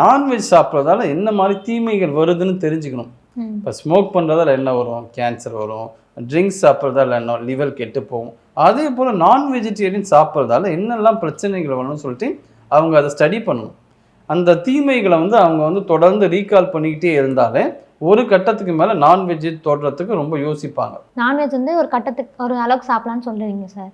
Non veg சாப்பிட்றதால என்ன மாதிரி தீமைகள் வருதுன்னு தெரிஞ்சுக்கணும். இப்போ ஸ்மோக் பண்ணுறதால என்ன வரும்? கேன்சர் வரும். ட்ரிங்க்ஸ் சாப்பிட்றதால என்ன லிவர் கெட்டு போகும். அதே போல் நான் வெஜிடேரியன் சாப்பிட்றதால என்னெல்லாம் பிரச்சனைகள் வரும்னு சொல்லிட்டு அவங்க அதை ஸ்டடி பண்ணணும். அந்த தீமைகளை வந்து அவங்க வந்து தொடர்ந்து ரீகால் பண்ணிக்கிட்டே இருந்தாலே ஒரு கட்டத்துக்கு மேலே நான்வெஜ் தொடுறதுக்கு ரொம்ப யோசிப்பாங்க. நான்வெஜ் வந்து ஒரு கட்டத்துக்கு ஒரு அளவுக்கு சாப்பிடலாம்னு சொல்றீங்க சார்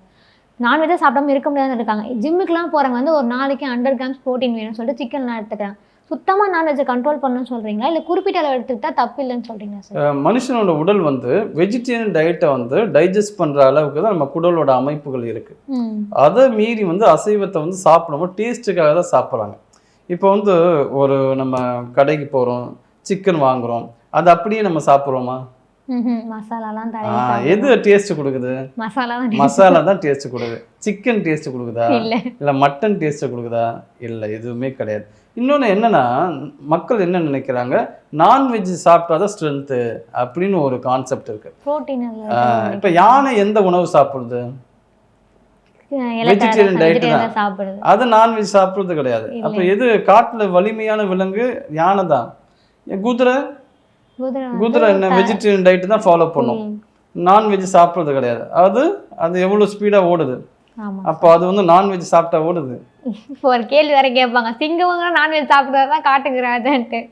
நான்வெஜ்ஜை சாப்பிடாம இருக்க முடியாதுன்னு இருக்காங்க. ஜிம்முக்குலாம் போகிறவங்க வந்து ஒரு நாளைக்கு ஹண்ட்ரட் கிராம்ஸ் ப்ரோட்டீன் வேணும்னு சொல்லிட்டு சிக்கன்லாம் எடுத்துக்கிறாங்க. சுத்தமாக நான்வெஜ்ஜை கண்ட்ரோல் பண்ணணும்னு சொல்கிறீங்களா இல்லை குறிப்பிட்ட அளவு எடுத்துக்கிட்டா தப்பு இல்லைன்னு சொல்கிறீங்களா சார் மனுஷனோட உடல் வந்து வெஜிடேரியன் டயட்டை வந்து டைஜஸ்ட் பண்ணுற அளவுக்கு தான் நம்ம குடலோட அமைப்புகள் இருக்குது அதை மீறி வந்து அசைவத்தை வந்து சாப்பிடும்போது டேஸ்ட்டுக்காக தான் சாப்பிட்றாங்க. இப்போ வந்து ஒரு நம்ம கடைக்கு போகிறோம் சிக்கன் வாங்குறோம். அது அப்படியே நம்ம சாப்பிட்றோமா. மசாலாலாம் எது டேஸ்ட் கொடுக்குது? மசாலா தான் மசாலா தான் டேஸ்ட் கொடுக்குது. சிக்கன் டேஸ்ட் கொடுக்குதா? இல்லை. இல்லை மட்டன் டேஸ்ட் கொடுக்குதா? இல்லை எதுவுமே கிடையாது. இன்னொன்று என்னன்னா மக்கள் என்ன நினைக்கிறாங்க? நான்வெஜ் சாப்பிட்டாதான் ஸ்ட்ரென்த்து அப்படின்னு ஒரு கான்செப்ட் இருக்கு. இப்போ யானை எந்த உணவு சாப்பிடுது? vegetarian diet தான். அது நான்வெஜ் சாப்பிட்றது கிடையாது. அப்போ எது காட்டில் வலிமையான விலங்கு? யானை தான். குதிரை? குதிரை என்ன வெஜிடேரியன் டயட் தான் ஃபாலோ பண்ணும். நான்வெஜ் சாப்பிட்றது கிடையாது. அது அது எவ்வளோ ஸ்பீடாக ஓடுது. அப்போ அது வந்து நான்வெஜ் சாப்பிட்டா ஓடுது. இப்போ ஒரு கேள்வி வேற கேட்பாங்க. சிங்கவங்க நான்வெஜ் சாப்பிடுறதா காட்டுங்கிறாதுன்ட்டு